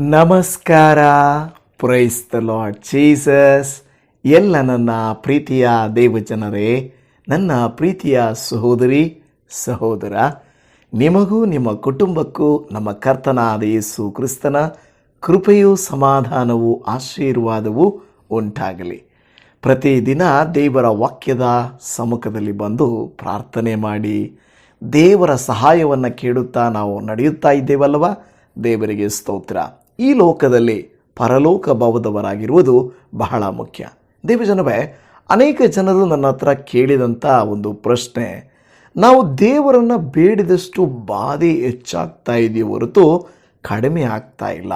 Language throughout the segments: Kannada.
ನಮಸ್ಕಾರ. ಪ್ರೈಸ್ ದ ಲಾರ್ಡ್ ಜೀಸಸ್ ಎಲ್ಲ ನನ್ನ ಪ್ರೀತಿಯ ದೇವಜನರೇ, ನನ್ನ ಪ್ರೀತಿಯ ಸಹೋದರಿ, ಸಹೋದರ, ನಿಮಗೂ ನಿಮ್ಮ ಕುಟುಂಬಕ್ಕೂ ನಮ್ಮ ಕರ್ತನಾದ ಯೇಸು ಕ್ರಿಸ್ತನ ಕೃಪೆಯೂ ಸಮಾಧಾನವೂ ಆಶೀರ್ವಾದವೂ ಉಂಟಾಗಲಿ. ಪ್ರತಿದಿನ ದೇವರ ವಾಕ್ಯದ ಸಮ್ಮುಖದಲ್ಲಿ ಬಂದು ಪ್ರಾರ್ಥನೆ ಮಾಡಿ, ದೇವರ ಸಹಾಯವನ್ನು ಕೇಳುತ್ತಾ ನಾವು ನಡೆಯುತ್ತಾ ಇದ್ದೇವಲ್ವ ದೇವರಿಗೆ ಸ್ತೋತ್ರ. ಈ ಲೋಕದಲ್ಲಿ ಪರಲೋಕ ಭಾವದವರಾಗಿರುವುದು ಬಹಳ ಮುಖ್ಯ. ದೇವಜನವೇ ಅನೇಕ ಜನರು ನನ್ನ ಹತ್ರ ಕೇಳಿದಂಥ ಒಂದು ಪ್ರಶ್ನೆ. ನಾವು ದೇವರನ್ನು ಬೇಡಿದಷ್ಟು ಬಾಧೆ ಹೆಚ್ಚಾಗ್ತಾ ಇದೆಯೋ ಹೊರತು ಕಡಿಮೆ ಆಗ್ತಾ ಇಲ್ಲ.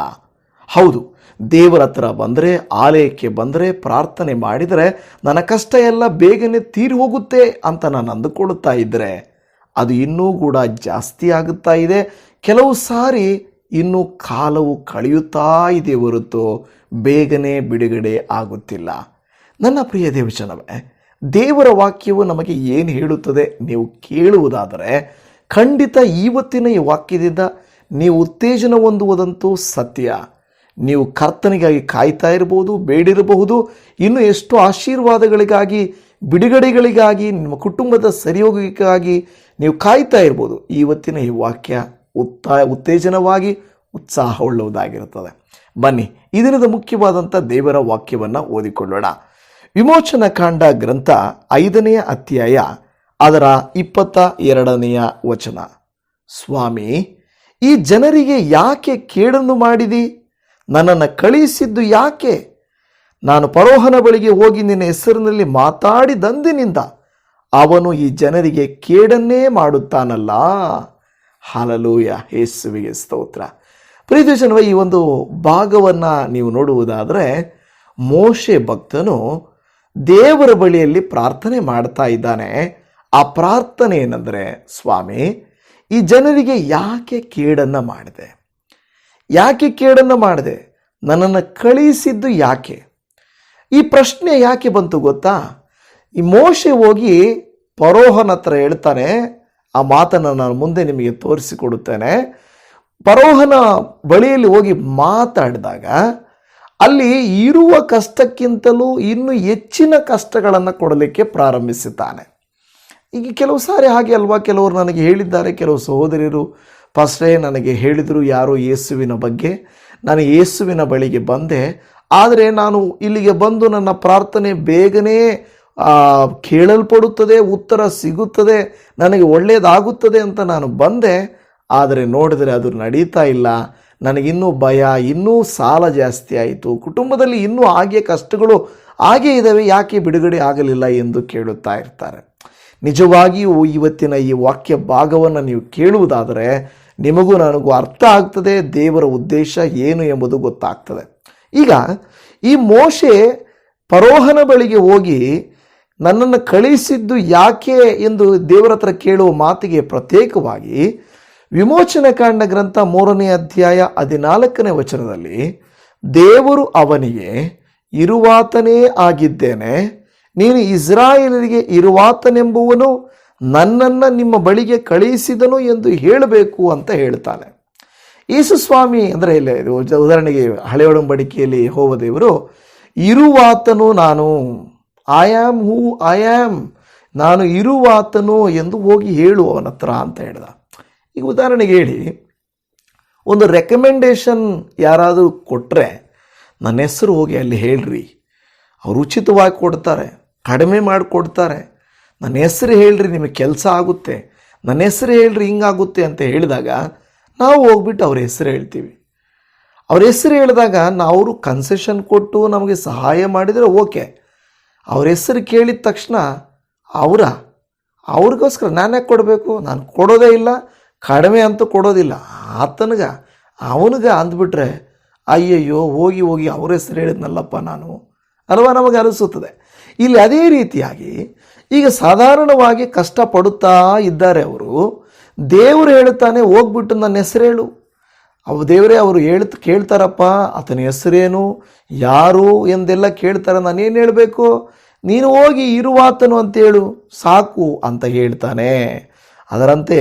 ಹೌದು, ದೇವರ ಹತ್ರ ಬಂದರೆ, ಆಲಯಕ್ಕೆ ಬಂದರೆ ಪ್ರಾರ್ಥನೆ ಮಾಡಿದರೆ ನನ್ನ ಕಷ್ಟ ಎಲ್ಲ ಬೇಗನೆ ತೀರಿ ಹೋಗುತ್ತೆ ಅಂತ ನಾನು ಅಂದುಕೊಳ್ಳುತ್ತಾ ಇದ್ದರೆ ಅದು ಇನ್ನೂ ಕೂಡ ಜಾಸ್ತಿ ಆಗುತ್ತಾ ಇದೆ. ಕೆಲವು ಸಾರಿ ಇನ್ನೂ ಕಾಲವು ಕಳೆಯುತ್ತಾ ಇದೆ ಹೊರತು ಬೇಗನೆ ಬಿಡುಗಡೆ ಆಗುತ್ತಿಲ್ಲ. ನನ್ನ ಪ್ರಿಯ ದೇವಚನವೇ ದೇವರ ವಾಕ್ಯವು ನಮಗೆ ಏನು ಹೇಳುತ್ತದೆ ನೀವು ಕೇಳುವುದಾದರೆ, ಖಂಡಿತ ಇವತ್ತಿನ ಈ ವಾಕ್ಯದಿಂದ ನೀವು ಉತ್ತೇಜನ ಹೊಂದುವುದಂತೂ ಸತ್ಯ. ನೀವು ಕರ್ತನಿಗಾಗಿ ಕಾಯ್ತಾ ಇರಬಹುದು, ಬೇಡಿರಬಹುದು, ಇನ್ನು ಎಷ್ಟು ಆಶೀರ್ವಾದಗಳಿಗಾಗಿ, ಬಿಡುಗಡೆಗಳಿಗಾಗಿ, ನಿಮ್ಮ ಕುಟುಂಬದ ಸರಿಯೋಗಕ್ಕಾಗಿ ನೀವು ಕಾಯ್ತಾ ಇರ್ಬೋದು ಇವತ್ತಿನ ಈ ವಾಕ್ಯ ಉತ್ತಾ ಉತ್ತೇಜನವಾಗಿ ಉತ್ಸಾಹವುಳ್ಳವುದಾಗಿರುತ್ತದೆ ಬನ್ನಿ ಈ ದಿನದ ಮುಖ್ಯವಾದಂಥ ದೇವರ ವಾಕ್ಯವನ್ನು ಓದಿಕೊಳ್ಳೋಣ. ವಿಮೋಚನ ಕಾಂಡ ಗ್ರಂಥ ಐದನೆಯ ಅಧ್ಯಾಯ, ಅದರ ಇಪ್ಪತ್ತ ಎರಡನೆಯ ವಚನ. ಸ್ವಾಮಿ, ಈ ಜನರಿಗೆ ಯಾಕೆ ಕೇಡನ್ನು ಮಾಡಿದಿ? ನನ್ನನ್ನು ಕಳುಹಿಸಿದ್ದು ಯಾಕೆ? ನಾನು ಪರೋಹನ ಬಳಿಗೆ ಹೋಗಿ ನಿನ್ನ ಹೆಸರಿನಲ್ಲಿ ಮಾತಾಡಿದಂದಿನಿಂದ ಅವನು ಈ ಜನರಿಗೆ ಕೇಡನ್ನೇ ಮಾಡುತ್ತಾನಲ್ಲ? ಹಾಲಲೂಯ, ಯೇಸುವಿಗೆ ಸ್ತೋತ್ರ. ಪ್ರೀತಿಶನವ ಈ ಒಂದು ಭಾಗವನ್ನು ನೀವು ನೋಡುವುದಾದರೆ, ಮೋಶೆ ಭಕ್ತನು ದೇವರ ಬಳಿಯಲ್ಲಿ ಪ್ರಾರ್ಥನೆ ಮಾಡ್ತಾ ಇದ್ದಾನೆ. ಆ ಪ್ರಾರ್ಥನೆ ಏನಂದರೆ, ಸ್ವಾಮಿ, ಈ ಜನರಿಗೆ ಯಾಕೆ ಕೇಡನ್ನು ಮಾಡಿದೆ? ಯಾಕೆ ಕೇಡನ್ನು ಮಾಡಿದೆ? ನನ್ನನ್ನು ಕಳಿಸಿದ್ದು ಯಾಕೆ? ಈ ಪ್ರಶ್ನೆ ಯಾಕೆ ಬಂತು ಗೊತ್ತಾ? ಈ ಮೋಶೆ ಹೋಗಿ ಪರೋಹನ ಹತ್ರ ಹೇಳ್ತಾನೆ ಆ ಮಾತನ್ನು ನಾನು ಮುಂದೆ ನಿಮಗೆ ತೋರಿಸಿಕೊಡುತ್ತೇನೆ. ಪರೋಹನ ಬಳಿಯಲ್ಲಿ ಹೋಗಿ ಮಾತಾಡಿದಾಗ ಅಲ್ಲಿ ಇರುವ ಕಷ್ಟಕ್ಕಿಂತಲೂ ಇನ್ನೂ ಹೆಚ್ಚಿನ ಕಷ್ಟಗಳನ್ನು ಕೊಡಲಿಕ್ಕೆ ಪ್ರಾರಂಭಿಸುತ್ತಾನೆ ಈಗ ಕೆಲವು ಸಾರಿ ಹಾಗೆ ಅಲ್ವಾ? ಕೆಲವರು ನನಗೆ ಹೇಳಿದ್ದಾರೆ, ಕೆಲವು ಸಹೋದರಿಯರು ಫಸ್ಟೇ ನನಗೆ ಹೇಳಿದರು, ಯಾರೋ ಯೇಸುವಿನ ಬಗ್ಗೆ. ನಾನು ಯೇಸುವಿನ ಬಳಿಗೆ ಬಂದೆ. ಆದರೆ ನಾನು ಇಲ್ಲಿಗೆ ಬಂದು ನನ್ನ ಪ್ರಾರ್ಥನೆ ಬೇಗನೆ ಕೇಳಲ್ಪಡುತ್ತದೆ, ಉತ್ತರ ಸಿಗುತ್ತದೆ, ನನಗೆ ಒಳ್ಳೆಯದಾಗುತ್ತದೆ ಅಂತ ನಾನು ಬಂದೆ. ಆದರೆ ನೋಡಿದರೆ ಅದು ನಡೀತಾ ಇಲ್ಲ. ನನಗಿನ್ನೂ ಭಯ, ಇನ್ನೂ ಸಾಲ ಜಾಸ್ತಿ ಆಯಿತು. ಕುಟುಂಬದಲ್ಲಿ ಇನ್ನೂ ಹಾಗೆ ಕಷ್ಟಗಳು ಹಾಗೆ ಇದ್ದಾವೆ ಯಾಕೆ ಬಿಡುಗಡೆ ಆಗಲಿಲ್ಲ ಎಂದು ಕೇಳುತ್ತಾ ಇರ್ತಾರೆ. ನಿಜವಾಗಿಯೂ ಇವತ್ತಿನ ಈ ವಾಕ್ಯ ಭಾಗವನ್ನು ನೀವು ಕೇಳುವುದಾದರೆ ನಿಮಗೂ ನನಗೂ ಅರ್ಥ ಆಗ್ತದೆ, ದೇವರ ಉದ್ದೇಶ ಏನು ಎಂಬುದು ಗೊತ್ತಾಗ್ತದೆ. ಈಗ ಈ ಮೋಶೆ ಪರೋಹನ ಬಳಿಗೆ ಹೋಗಿ ನನ್ನನ್ನು ಕಳಿಸಿದ್ದು ಯಾಕೆ ಎಂದು ದೇವರ ಹತ್ರ ಕೇಳುವ ಮಾತಿಗೆ ಪ್ರತ್ಯೇಕವಾಗಿ ವಿಮೋಚನೆ ಕಾಂಡ ಗ್ರಂಥ ಮೂರನೇ ಅಧ್ಯಾಯ ಹದಿನಾಲ್ಕನೇ ವಚನದಲ್ಲಿ ದೇವರು ಅವನಿಗೆ, ಇರುವಾತನೇ ಆಗಿದ್ದೇನೆ, ನೀನು ಇಸ್ರಾಯೇಲರಿಗೆ ಇರುವಾತನೆಂಬುವನು ನನ್ನನ್ನು ನಿಮ್ಮ ಬಳಿಗೆ ಕಳುಹಿಸಿದನು ಎಂದು ಹೇಳಬೇಕು ಅಂತ ಹೇಳ್ತಾನೆ. ಯೇಸು ಸ್ವಾಮಿ, ಅಂದರೆ ಇಲ್ಲ ಉದಾಹರಣೆಗೆ ಹಳೆ ಒಡಂಬಡಿಕೆಯಲ್ಲಿ ಹೋವ ದೇವರು, ಇರುವಾತನು ನಾನು. I am who I am ನಾನು ಇರುವಾತನು ಎಂದು ಹೋಗಿ ಹೇಳು ಅವನ ಹತ್ರ ಅಂತ ಹೇಳ್ದ. ಈಗ ಉದಾಹರಣೆಗೆ ಹೇಳಿ, ಒಂದು ರೆಕಮೆಂಡೇಶನ್ ಯಾರಾದರೂ ಕೊಟ್ಟರೆ ನನ್ನ ಹೆಸರು ಹೋಗಿ ಅಲ್ಲಿ ಹೇಳ್ರಿ. ಅವರು ಉಚಿತವಾಗಿ ಕೊಡ್ತಾರೆ, ಕಡಿಮೆ ಮಾಡಿಕೊಡ್ತಾರೆ ನನ್ನ ಹೆಸರು ಹೇಳ್ರಿ, ನಿಮಗೆ ಕೆಲಸ ಆಗುತ್ತೆ. ನನ್ನ ಹೆಸರು ಹೇಳ್ರಿ, ಹಿಂಗಾಗುತ್ತೆ ಅಂತ ಹೇಳಿದಾಗ ನಾವು ಹೋಗ್ಬಿಟ್ಟು ಅವ್ರ ಹೆಸರು ಹೇಳ್ತೀವಿ. ಅವ್ರ ಹೆಸರು ಹೇಳಿದಾಗ ನಾವು ಅವರು ಕನ್ಸೆಷನ್ ಕೊಟ್ಟು ನಮಗೆ ಸಹಾಯ ಮಾಡಿದರೆ ಓಕೆ. ಅವ್ರ ಹೆಸರು ಕೇಳಿದ ತಕ್ಷಣ ಅವರ, ಅವ್ರಿಗೋಸ್ಕರ ನಾನು ಯಾಕೆ ಕೊಡಬೇಕು, ನಾನು ಕೊಡೋದೇ ಇಲ್ಲ, ಕಡಿಮೆ ಅಂತೂ ಕೊಡೋದಿಲ್ಲ. ಆತನಿಗ, ಅವನಿಗೆ ಅಂದ್ಬಿಟ್ರೆ, ಅಯ್ಯಯ್ಯೋ, ಹೋಗಿ ಹೋಗಿ ಅವ್ರ ಹೆಸರು ಹೇಳಿದ್ನಲ್ಲಪ್ಪ ನಾನು, ಅಲ್ವಾ ನಮಗೆ ಅನಿಸುತ್ತದೆ. ಇಲ್ಲಿ ಅದೇ ರೀತಿಯಾಗಿ, ಈಗ ಸಾಧಾರಣವಾಗಿ ಕಷ್ಟಪಡುತ್ತಾ ಇದ್ದಾರೆ ಅವರು, ದೇವರು ಹೇಳುತ್ತಾನೆ ಹೋಗ್ಬಿಟ್ಟು ನನ್ನ ಹೆಸರು ಹೇಳು. ಅವು ದೇವರೇ ಅವರು ಹೇಳ್ತ, ಕೇಳ್ತಾರಪ್ಪ, ಆತನ ಹೆಸರೇನು, ಯಾರು ಎಂದೆಲ್ಲ ಕೇಳ್ತಾರೆ, ನಾನೇನು ಹೇಳಬೇಕು? ನೀನು ಹೋಗಿ ಇರುವಾತನು ಅಂತೇಳು ಸಾಕು ಅಂತ ಹೇಳ್ತಾನೆ. ಅದರಂತೆ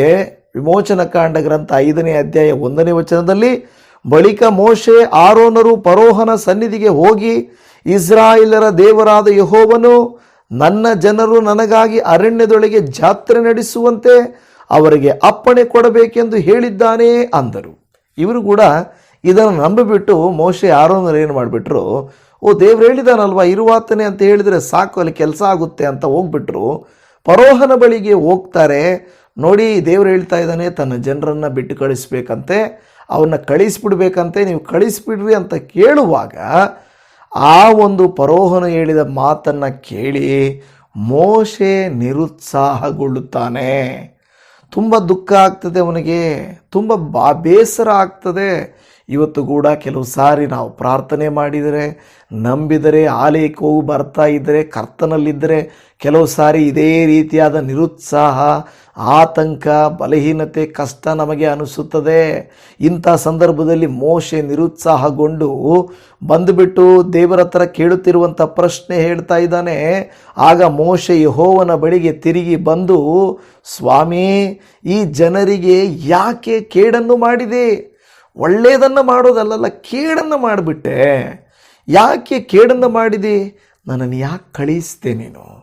ವಿಮೋಚನಕಾಂಡ ಗ್ರಂಥ ಐದನೇ ಅಧ್ಯಾಯ ಒಂದನೇ ವಚನದಲ್ಲಿ, ಬಳಿಕ ಮೋಶೆ ಆರೋನರು ಪರೋಹನ ಸನ್ನಿಧಿಗೆ ಹೋಗಿ, ಇಸ್ರಾಯಿಲರ ದೇವರಾದ ಯಹೋವನು ನನ್ನ ಜನರು ನನಗಾಗಿ ಅರಣ್ಯದೊಳಗೆ ಜಾತ್ರೆ ನಡೆಸುವಂತೆ ಅವರಿಗೆ ಅಪ್ಪಣೆ ಕೊಡಬೇಕೆಂದು ಹೇಳಿದ್ದಾನೆ ಅಂದರು. ಇವರು ಕೂಡ ಇದನ್ನು ನಂಬಿಬಿಟ್ಟು ಮೋಶೆ ಆರೋನರು ಏನು ಮಾಡಿಬಿಟ್ರು, ಓ, ದೇವ್ರು ಹೇಳಿದಾನಲ್ವಾ ಇರುವಾತನೇ ಅಂತ ಹೇಳಿದರೆ ಸಾಕು, ಅಲ್ಲಿ ಕೆಲಸ ಆಗುತ್ತೆ ಅಂತ ಹೋಗ್ಬಿಟ್ರು. ಪರೋಹನ ಬಳಿಗೆ ಹೋಗ್ತಾರೆ, ನೋಡಿ, ದೇವ್ರು ಹೇಳ್ತಾ ಇದ್ದಾನೆ, ತನ್ನ ಜನರನ್ನು ಬಿಟ್ಟು ಕಳಿಸ್ಬೇಕಂತೆ ಅವನ್ನ ಕಳಿಸ್ಬಿಡ್ಬೇಕಂತೆ, ನೀವು ಕಳಿಸ್ಬಿಡ್ರಿ ಅಂತ ಕೇಳುವಾಗ ಆ ಒಂದು ಪರೋಹನ ಹೇಳಿದ ಮಾತನ್ನು ಕೇಳಿ ಮೋಶೆ ನಿರುತ್ಸಾಹಗೊಳ್ಳುತ್ತಾನೆ. ತುಂಬ ದುಃಖ ಆಗ್ತದೆ ಅವನಿಗೆ ತುಂಬ ಬಾ ಬೇಸರ ಆಗ್ತದೆ. ಇವತ್ತು ಕೂಡ ಕೆಲವು ಸಾರಿ ನಾವು ಪ್ರಾರ್ಥನೆ ಮಾಡಿದರೆ, ನಂಬಿದರೆ, ಆಲಯಕ್ಕೆ ಬರ್ತಾ ಇದ್ದರೆ, ಕರ್ತನಲ್ಲಿದ್ದರೆ ಕೆಲವು ಸಾರಿ ಇದೇ ರೀತಿಯಾದ ನಿರುತ್ಸಾಹ, ಆತಂಕ, ಬಲಹೀನತೆ, ಕಷ್ಟ ನಮಗೆ ಅನಿಸುತ್ತದೆ. ಇಂಥ ಸಂದರ್ಭದಲ್ಲಿ ಮೋಶೆ ನಿರುತ್ಸಾಹಗೊಂಡು ಬಂದುಬಿಟ್ಟು ದೇವರ ಹತ್ರ ಕೇಳುತ್ತಿರುವಂಥ ಪ್ರಶ್ನೆ ಹೇಳ್ತಾ ಇದ್ದಾನೆ. ಆಗ ಮೋಶೆ ಯಹೋವನ ಬಳಿಗೆ ತಿರುಗಿ ಬಂದು, ಸ್ವಾಮಿ, ಈ ಜನರಿಗೆ ಯಾಕೆ ಕೇಡನ್ನು ಮಾಡಿದೆ? ಒಳ್ಳೆಯದನ್ನು ಮಾಡೋದಲ್ಲಲ್ಲ, ಕೇಡನ್ನು ಮಾಡಿಬಿಟ್ಟೆ. ಯಾಕೆ ಕೇಡನ್ನು ಮಾಡಿದೆ? ನನ್ನನ್ನು ಯಾಕೆ ಕಳಿಸಿದೆ ನೀನು?